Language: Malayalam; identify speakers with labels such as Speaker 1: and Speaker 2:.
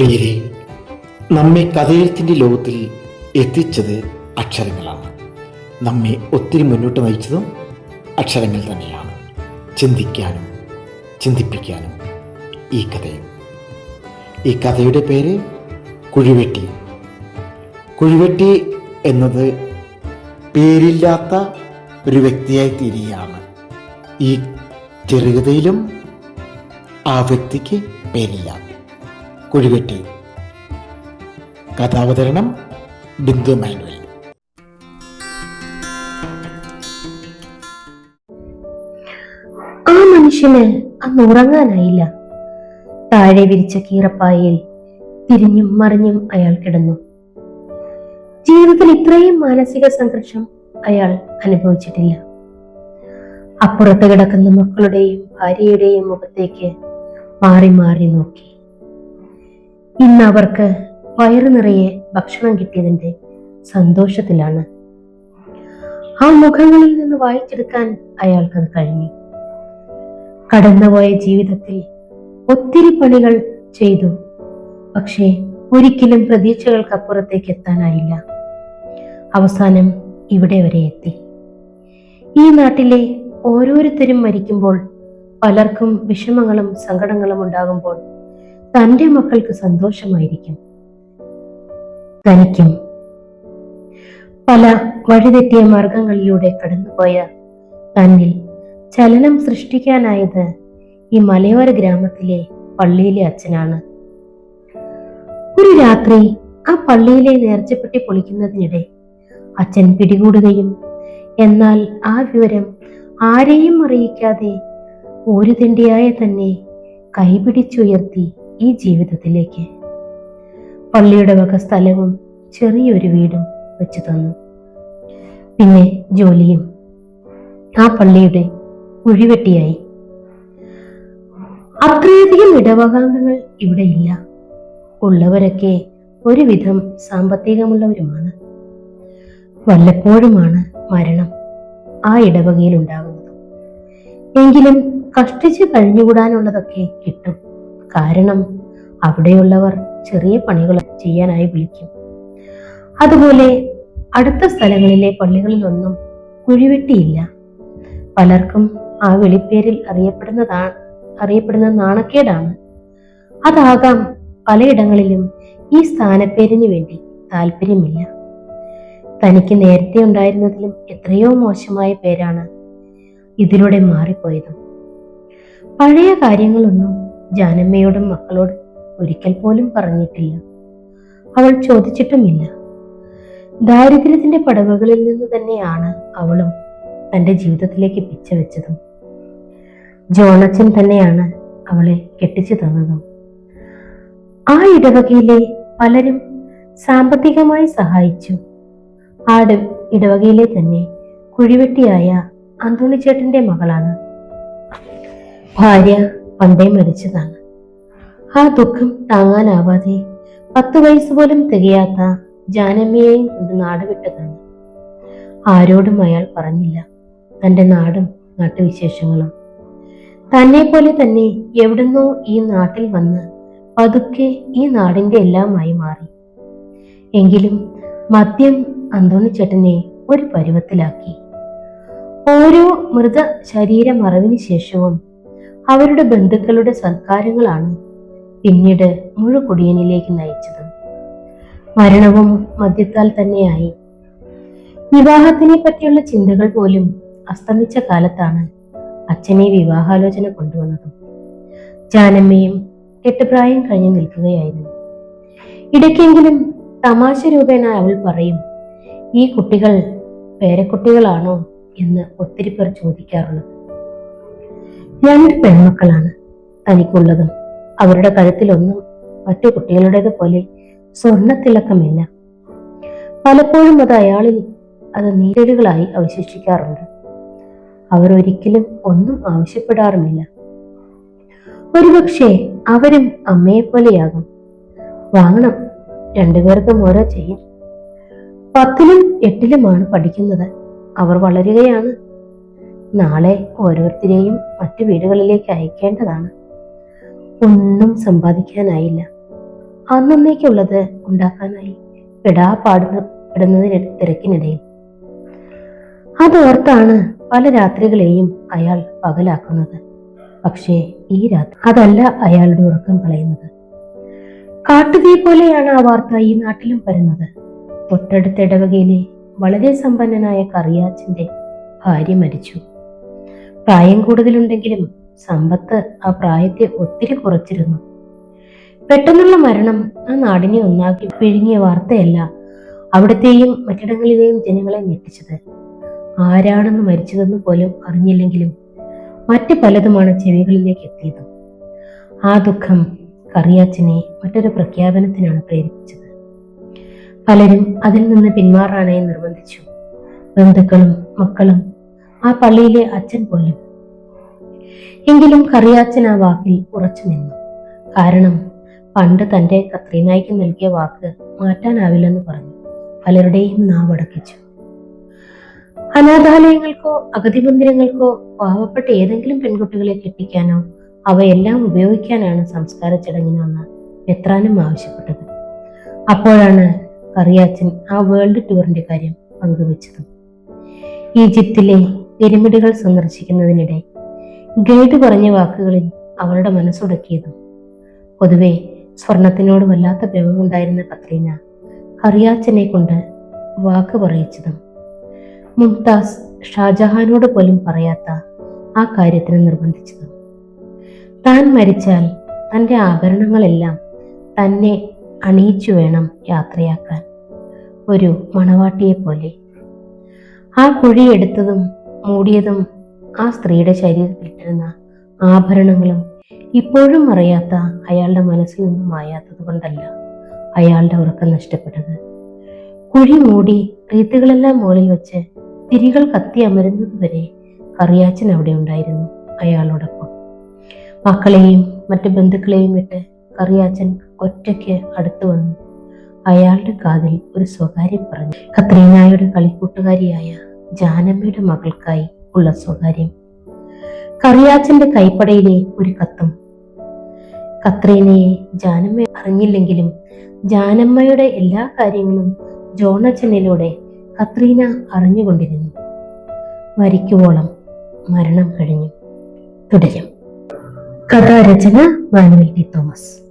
Speaker 1: പ്രിയരെ നമ്മെ കഥയെഴുത്തിന്റെ ലോകത്തിൽ എത്തിച്ചത് അക്ഷരങ്ങളാണ്. നമ്മെ ഒത്തിരി മുന്നോട്ട് നയിച്ചതും അക്ഷരങ്ങൾ തന്നെയാണ്. ചിന്തിക്കാനും ചിന്തിപ്പിക്കാനും ഈ കഥയും. ഈ കഥയുടെ പേര് കുഴിവെട്ടി. കുഴിവെട്ടി എന്നത് പേരില്ലാത്ത ഒരു വ്യക്തിയായി തീരുകയാണ്. ഈ ചെറുകഥയിലും ആ വ്യക്തിക്ക് പേരില്ല. കുഴിവെട്ടി കഥാവതരണം ബിന്ദു മാനുവൽ.
Speaker 2: ആ മനുഷ്യന് അന്ന് ഉറങ്ങാനായില്ല. താഴെ വിരിച്ച കീറപ്പായയിൽ തിരിഞ്ഞും മറിഞ്ഞും അയാൾ കിടന്നു. ജീവിതത്തിൽ ഇത്രയും മാനസിക സംഘർഷം അയാൾ അനുഭവിച്ചിട്ടില്ല. അപ്പുറത്ത് കിടക്കുന്ന മക്കളുടെയും ഭാര്യയുടെയും മുഖത്തേക്ക് മാറി മാറി നോക്കി. ഇന്ന് അവർക്ക് വയറു നിറയെ ഭക്ഷണം കിട്ടിയതിന്റെ സന്തോഷത്തിലാണ്. ആ മുഖങ്ങളിൽ നിന്ന് വായിച്ചെടുക്കാൻ അയാൾക്കത് കഴിഞ്ഞു. കടന്നുപോയ ജീവിതത്തിൽ ഒത്തിരി പണികൾ ചെയ്തു. പക്ഷേ ഒരിക്കലും പ്രതീക്ഷകൾക്കപ്പുറത്തേക്ക് എത്താനായില്ല. അവസാനം ഇവിടെ വരെ എത്തി. ഈ നാട്ടിലെ ഓരോരുത്തരും മരിക്കുമ്പോൾ പലർക്കും വിഷമങ്ങളും സങ്കടങ്ങളും ഉണ്ടാകുമ്പോൾ തന്റെ മക്കൾക്ക് സന്തോഷമായിരിക്കും. തനിക്കും. പല വഴിതെറ്റിയ മാർഗങ്ങളിലൂടെ കടന്നുപോയ തന്നിൽ ചലനം സൃഷ്ടിക്കാനായത് ഈ മലയോര ഗ്രാമത്തിലെ പള്ളിയിലെ അച്ഛനാണ്. ഒരു രാത്രി ആ പള്ളിയിലെ നേർച്ചപ്പെട്ടി പൊളിക്കുന്നതിനിടെ അച്ഛൻ പിടികൂടുകയും എന്നാൽ ആ വിവരം ആരെയും അറിയിക്കാതെ ഒരു തെണ്ടിയായ തന്നെ കൈപിടിച്ചുയർത്തി ഈ ജീവിതത്തിലേക്ക്. പള്ളിയുടെ വക സ്ഥലവും ചെറിയൊരു വീടും വെച്ചു തന്നു. പിന്നെ ജോലിയും. ആ പള്ളിയുടെ കുഴിവെട്ടിയായി. അത്രയധികം ഇടവകാംഗങ്ങൾ ഇവിടെ ഇല്ല. ഉള്ളവരൊക്കെ ഒരുവിധം സാമ്പത്തികമുള്ളവരുമാണ്. വല്ലപ്പോഴുമാണ് മരണം ആ ഇടവകയിൽ ഉണ്ടാകുന്നത് എങ്കിലും കഷ്ടിച്ച് കഴിഞ്ഞുകൂടാനുള്ളതൊക്കെ കിട്ടും. കാരണം അവിടെയുള്ളവർ ചെറിയ പണികൾ ചെയ്യാനായി വിളിക്കും. അതുപോലെ അടുത്ത സ്ഥലങ്ങളിലെ പള്ളികളിലൊന്നും കുഴിവെട്ടിയില്ല. പലർക്കും ആ വിളിപ്പേരിൽ അറിയപ്പെടുന്നതാണ് അറിയപ്പെടുന്ന നാണക്കേടാണ്. അതാകാം പലയിടങ്ങളിലും ഈ സ്ഥാനപ്പേരിന് വേണ്ടി താല്പര്യമില്ല തനിക്ക് നേരത്തെ ഉണ്ടായിരുന്നതിലും എത്രയോ മോശമായ പേരാണ് ഇതിലൂടെ മാറിപ്പോയതും. പഴയ കാര്യങ്ങളൊന്നും ജാനമ്മയോടും മക്കളോട് ഒരിക്കൽ പോലും പറഞ്ഞിട്ടില്ല. അവൾ ചോദിച്ചിട്ടുമില്ല. ദാരിദ്ര്യത്തിന്റെ പടവുകളിൽ നിന്ന് തന്നെയാണ് അവളും തന്റെ ജീവിതത്തിലേക്ക് പിച്ചവെച്ചതും. ജോണച്ചൻ തന്നെയാണ് അവളെ കെട്ടിച്ചു തന്നതും. ആ ഇടവകയിലെ പലരും സാമ്പത്തികമായി സഹായിച്ചു. ആ ഇടവകയിലെ തന്നെ കുഴിവെട്ടിയായ അന്തോണിച്ചേട്ടന്റെ മകളാണ്. ഭാര്യ പണ്ടേ മരിച്ചതാണ്. ആ ദുഃഖം താങ്ങാനാവാതെ പത്ത് വയസ്സ് പോലും തികയാത്ത ജാനമ്മയെയും കൊണ്ട് നാട് വിട്ടതാണ് ആരോടും അയാൾ പറഞ്ഞില്ല. തന്റെ നാടും നാട്ടുവിശേഷങ്ങളും. തന്നെ പോലെ തന്നെ എവിടുന്നോ ഈ നാട്ടിൽ വന്ന് പതുക്കെ ഈ നാടിന്റെ എല്ലാമായി മാറി. എങ്കിലും മദ്യം അന്തോണിച്ചേട്ടനെ ഒരു പരുവത്തിലാക്കി. ഓരോ മൃത ശരീരമറിവിന് ശേഷവും അവരുടെ ബന്ധുക്കളുടെ സൽക്കാരങ്ങളാണ് പിന്നീട് മുഴുകുടിയനിലേക്ക് നയിച്ചത്. മരണവും മദ്യത്താൽ തന്നെയായി. വിവാഹത്തിനെ പറ്റിയുള്ള ചിന്തകൾ പോലും അസ്തമിച്ച കാലത്താണ് അച്ഛനെ വിവാഹാലോചന കൊണ്ടുവന്നത്. ജാനമ്മയും കെട്ടുപ്രായം കഴിഞ്ഞു നിൽക്കുകയായിരുന്നു. ഇടയ്ക്കെങ്കിലും തമാശ രൂപേണ അവൾ പറയും ഈ കുട്ടികൾ പേരക്കുട്ടികളാണോ? എന്ന് ഒത്തിരി പേർ ചോദിക്കാറുള്ളത്. രണ്ട് പെൺമക്കളാണ് തനിക്കുള്ളതും അവരുടെ കഴുത്തിലൊന്നും മറ്റു കുട്ടികളുടേത് പോലെ സ്വർണത്തിലക്കമില്ല പലപ്പോഴും അത് അയാളിൽ അത് നീരലുകളായി അവശേഷിക്കാറുണ്ട്. അവർ ഒരിക്കലും ഒന്നും ആവശ്യപ്പെടാറുമില്ല. ഒരുപക്ഷെ അവരും അമ്മയെ പോലെയാകും വാങ്ങണം രണ്ടുപേർക്കും ഓരോ ചെയ്യും പത്തിലും എട്ടിലുമാണ് പഠിക്കുന്നത്. അവർ വളരുകയാണ്. നാളെ ഓരോരുത്തരെയും മറ്റു വീടുകളിലേക്ക് അയക്കേണ്ടതാണ്. ഒന്നും സമ്പാദിക്കാനായില്ല. അന്നേക്കുള്ളത് ഉണ്ടാക്കാനായി. പെടാ പാടുന്ന പെടുന്നതിന് തിരക്കിനിടയിൽ. അതോർത്താണ് പല രാത്രികളെയും അയാൾ പകലാക്കുന്നത്. പക്ഷേ ഈ രാത്രി അതല്ല അയാളുടെ ഉറക്കം കളയുന്നത്. കാട്ടുതീ പോലെയാണ് ആ വാർത്ത ഈ നാട്ടിലും വരുന്നത് തൊട്ടടുത്ത ഇടവകയിലെ വളരെ സമ്പന്നനായ കറിയാച്ചന്റെ ഭാര്യ മരിച്ചു. പ്രായം കൂടുതലുണ്ടെങ്കിലും സമ്പത്ത് ആ പ്രായത്തെ ഒത്തിരി കുറച്ചിരുന്നു. പെട്ടെന്നുള്ള മരണം ആ നാടിനെ ഒന്നാക്കി പിഴുങ്ങിയ വാർത്തയല്ല അവിടത്തെയും മറ്റിടങ്ങളിലെയും ജനങ്ങളെ ഞെട്ടിച്ചത്. ആരാണെന്ന് മരിച്ചതെന്ന് പോലും അറിഞ്ഞില്ലെങ്കിലും മറ്റു പലതുമാണ് ചെവികളിലേക്ക് എത്തിയത്. ആ ദുഃഖം കറിയാച്ചനെ മറ്റൊരു പ്രഖ്യാപനത്തിനാണ് പ്രേരിപ്പിച്ചത്. പലരും അതിൽ നിന്ന് പിന്മാറാനായി നിർബന്ധിച്ചു. ബന്ധുക്കളും മക്കളും ആ പള്ളിയിലെ അച്ഛൻ പോലും. എങ്കിലും കറിയാച്ചൻ ആ വാക്കിൽ ഉറച്ചു നിന്നു. കാരണം പണ്ട് തന്റെ കത്രീനായിക്ക് നൽകിയ വാക്ക് മാറ്റാനാവില്ലെന്ന് പറഞ്ഞു. പലരുടെയും നാവടക്കിച്ചു. അനാഥാലയങ്ങൾക്കോ അഗതി മന്ദിരങ്ങൾക്കോ പാവപ്പെട്ട ഏതെങ്കിലും പെൺകുട്ടികളെ കെട്ടിക്കാനോ അവയെല്ലാം ഉപയോഗിക്കാനാണ് സംസ്കാര ചടങ്ങിന് വന്ന മെത്രാനും ആവശ്യപ്പെട്ടത്. അപ്പോഴാണ് കറിയാച്ചൻ ആ വേൾഡ് ടൂറിന്റെ കാര്യം പങ്കുവച്ചത്. ഈജിപ്തിലെ പിരമിഡുകൾ സന്ദർശിക്കുന്നതിനിടെ ഗൈഡ് പറഞ്ഞ വാക്കുകളിൽ അവളുടെ മനസ്സുടക്കിയതും. പൊതുവെ സ്വർണത്തിനോട് വല്ലാത്ത ഭ്രമമുണ്ടായിരുന്ന കത്രീന കറിയാച്ചനെ കൊണ്ട് വാക്ക് പറയിച്ചതും. മുംതാസ് ഷാജഹാനോട് പോലും പറയാത്ത ആ കാര്യത്തിന് നിർബന്ധിച്ചതും. താൻ മരിച്ചാൽ തന്റെ ആഭരണങ്ങളെല്ലാം തന്നെ അണിയിച്ചു വേണം യാത്രയാക്കാൻ. ഒരു മണവാട്ടിയെ പോലെ ആ കുഴി എടുത്തതും മൂടിയതും ആ സ്ത്രീയുടെ ശരീരത്തിലിട്ടിരുന്ന ആഭരണങ്ങളും ഇപ്പോഴും അറിയാത്ത അയാളുടെ മനസ്സിൽ നിന്നും മായാത്തത് കൊണ്ടല്ല അയാളുടെ ഉറക്കം നഷ്ടപ്പെട്ടത്. കുഴി മൂടി റീത്തുകളെല്ലാം മുകളിൽ വെച്ച് തിരികൾ കത്തി അമരുന്നത് വരെ കറിയാച്ചൻ അവിടെ ഉണ്ടായിരുന്നു അയാളോടൊപ്പം. മക്കളെയും മറ്റു ബന്ധുക്കളെയും വിട്ട് കറിയാച്ചൻ ഒറ്റയ്ക്ക് അടുത്തു വന്നു. അയാളുടെ കാതിൽ ഒരു സ്വകാര്യം പറഞ്ഞു. കത്രീനായുടെ കളിക്കൂട്ടുകാരിയായ ജാനമ്മയുടെ മകൾക്കായി ഉള്ള സ്വകാര്യം. കറിയാച്ചന്റെ കൈപ്പടയിലെ ഒരു കത്തും. കത്രീനയെ ജാനമ്മ അറിഞ്ഞില്ലെങ്കിലും ജാനമ്മയുടെ എല്ലാ കാര്യങ്ങളും ജോണച്ചനിലൂടെ കത്രീന അറിഞ്ഞുകൊണ്ടിരുന്നു. മരിക്കുവോളം മരണം കഴിഞ്ഞു. തുടരും. കഥാരചന മാനുവൽ ടി തോമസ്.